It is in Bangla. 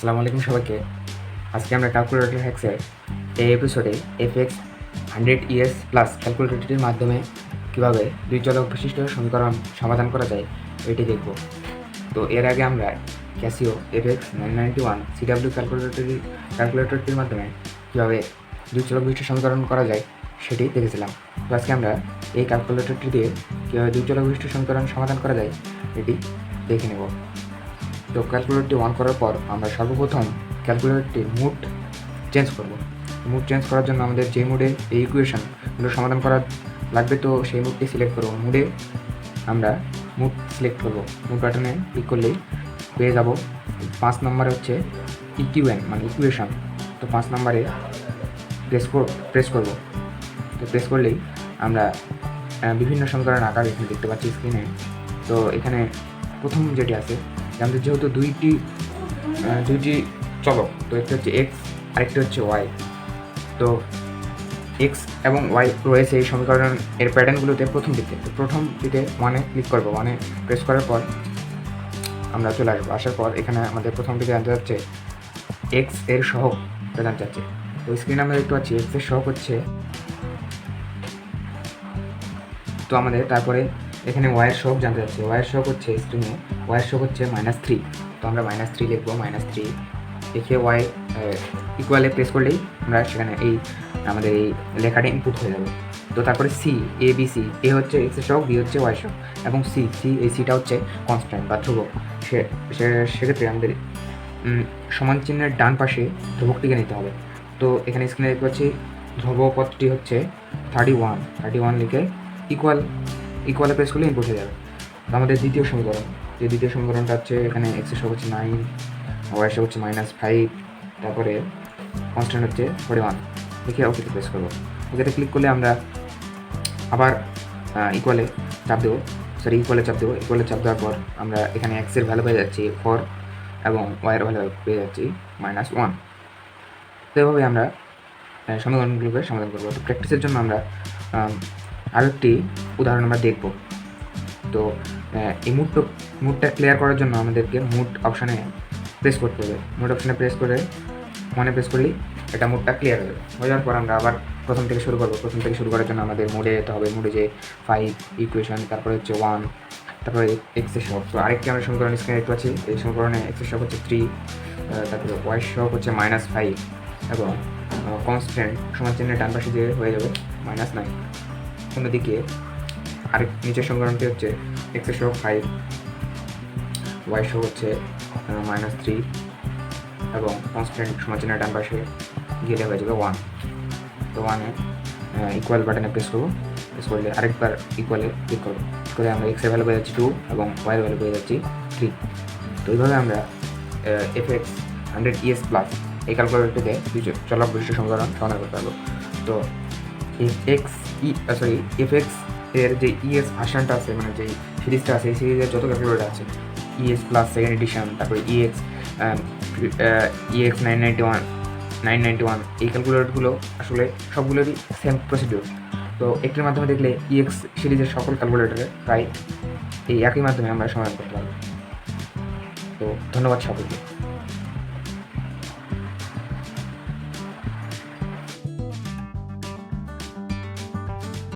আসসালামু আলাইকুম সবাইকে। আজকে আমরা ক্যালকুলেটর হ্যাক্সের এই এপিসোডে F X hundred E S plus ক্যালকুলেটরটির মাধ্যমে কীভাবে দুই চলক বিশিষ্ট সমীকরণ সমাধান করা যায় এটি দেখব। তো এর আগে আমরা Casio F X nine ninety one C W ক্যালকুলেটরটি ক্যালকুলেটরটির মাধ্যমে কীভাবে দুই চলক বিশিষ্ট সমীকরণ করা যায়, সেটি দেখেছিলাম। তো আজকে আমরা এই ক্যালকুলেটরটি দিয়ে কীভাবে দুই চলক বিশিষ্ট সমীকরণ সমাধান করা যায়, এটি দেখে নেব। তো ক্যালকুলেটরটি অন করার পর আমরা সর্বপ্রথম ক্যালকুলেটরটির মুড চেঞ্জ করব। মুড চেঞ্জ করার জন্য আমাদের যে মুডে এই ইকুয়েশনগুলো সমাধান করা লাগবে, তো সেই মুডটি সিলেক্ট করব। মুডে আমরা মুড সিলেক্ট করব। মুড বাটনে ক্লিক করলেই পেয়ে যাব। পাঁচ নম্বরে হচ্ছে ইকিউএন মানে ইকুয়েশন তো পাঁচ নম্বরে প্রেস প্রেস করব। তো প্রেস করলেই আমরা বিভিন্ন সমীকরণ আকার এখানে দেখতে পাচ্ছি স্ক্রিনে তো এখানে প্রথম যেটি আছে আমাদের যেহেতু দুইটি দুইটি চলক, তো একটা হচ্ছে এক্স আরেকটা হচ্ছে ওয়াই তো এক্স এবং ওয়াই রয়েছে এই সমীকরণ এর প্যাটার্নগুলোতে প্রথম দিকে। তো প্রথম দিকে ওয়ানে ক্লিক করব ওয়ানে প্রেস করার পর আমরা চলে আসব। আসার পর এখানে আমাদের প্রথম দিকে জানতে যাচ্ছে এক্সের সহগ জানতে চাচ্ছে তো স্ক্রিনে আমরা দেখতে পাচ্ছি এক্সের সহগ হচ্ছে, তো আমাদের তারপরে এখানে ওয়াইয়ের শক জানতে যাচ্ছে ওয়ার শোক হচ্ছে স্ক্রিনে ওয়াইয়ের শক হচ্ছে মাইনাস থ্রি তো আমরা মাইনাস থ্রি লিখব মাইনাস থ্রি লিখে ওয়াই ইকুয়ালে প্রেস করলেই আমরা সেখানে এই, আমাদের এই লেখাটা ইনপুট হয়ে যাবে। তো তারপরে C A B C A হচ্ছে এক্স শোক বি হচ্ছে ওয়াই শোক এবং সি সি এই সিটা হচ্ছে কনস্ট্যান্ট বা ধ্রুবক। সে সেক্ষেত্রে আমাদের সমান চিহ্নের ডান পাশে ধ্রুবকটিকে নিতে হবে। তো এখানে স্ক্রিনে দেখতে পাচ্ছি ধ্রুবপদটি হচ্ছে থার্টি ওয়ান থার্টি ওয়ান লিখে ইকুয়াল ইকুয়ালে প্রেস করলে ইনপুট হয়ে যাবে। আমাদের দ্বিতীয় সমীকরণ যে দ্বিতীয় সমীকরণটা হচ্ছে এখানে এক্সের সব হচ্ছে নাইন ওয়াই সব হচ্ছে মাইনাস ফাইভ তারপরে কনস্ট্যান্ট হচ্ছে ফোর্টি ওয়ান লিখে ওকেতে প্রেস করব। ওকেতে ক্লিক করলে আমরা আবার ইকুয়ালে চাপ দেবো। সরি ইকুয়ালে চাপ দেবো। ইকুয়ালে চাপ দেওয়ার পর আমরা এখানে এক্সের ভ্যালু পেয়ে যাচ্ছি ফোর এবং ওয়াইয়ের ভ্যালু পেয়ে যাচ্ছি মাইনাস ওয়ান তো এভাবে আমরা সমীকরণগুলোকে সমাধান করব। তো প্র্যাকটিসের জন্য আমরা আম, আরও একটি উদাহরণ আমরা দেখব। তো এই মুডটা মুডটা ক্লিয়ার করার জন্য আমাদেরকে মুড অপশানে প্রেস করতে হবে। মুড অপশানে প্রেস করে, মনে প্রেস করলেই এটা মুডটা ক্লিয়ার হয়ে যাবে। হয়ে যাওয়ার পর আমরা আবার প্রথম থেকে শুরু করব। প্রথম থেকে শুরু করার জন্য আমাদের মুডে যেতে হবে। মুডে যে ফাইভ ইকুয়েশন তারপরে হচ্ছে ওয়ান তারপরে এক্সের শখ তো আরেকটি আমরা সমীকরণ স্ক্রিনে দেখতে পাচ্ছি। এই সমীকরণে এক্সের শখ হচ্ছে থ্রি তারপরে ওয়াই শখ হচ্ছে মাইনাস ফাইভ এবং কনস্ট্যান্ট সমান চিহ্নের ডান পাশে যে হয়ে যাবে মাইনাস নাইন অন্যদিকে আরেক নিচের সমীকরণটি হচ্ছে এক্সের সহ ফাইভ ওয়াই সহ হচ্ছে মাইনাস থ্রি এবং কনস্ট্যান্ট সমাচিনের ডান পাশে গেলে হয়ে যাবে ওয়ান তো ওয়ানে ইকুয়াল বাটনে প্রেস করব। প্রেস করলে আরেকবার ইকুয়ালে ক্লিক করব। করে আমরা এক্সের ভ্যালু পেয়ে যাচ্ছি টু এবং ওয়াইয়ের ভ্যালু পেয়ে যাচ্ছি থ্রি তো এইভাবে আমরা F X hundred ES plus এই ক্যালকুলেটরটিতে চলা বিশিষ্ট সমীকরণ সমাধান করতে পারব। তো এক্স ই সরি এফ এক্সের যে ইএস ভার্সানটা আছে মানে যে সিরিজটা আছে, এই সিরিজের যত ক্যালকুলেটর আছে ইএস প্লাস সেকেন্ড এডিশন তারপরে E EX EX nine ninety one nine ninety one এই ক্যালকুলেটরগুলো আসলে সবগুলোরই সেম প্রসিডিউর তো একটির মাধ্যমে দেখলে ইএক্স সিরিজের সকল ক্যালকুলেটরে প্রায় এই একই মাধ্যমে আমরা সমাধান করতে পারব। তো ধন্যবাদ সকলকে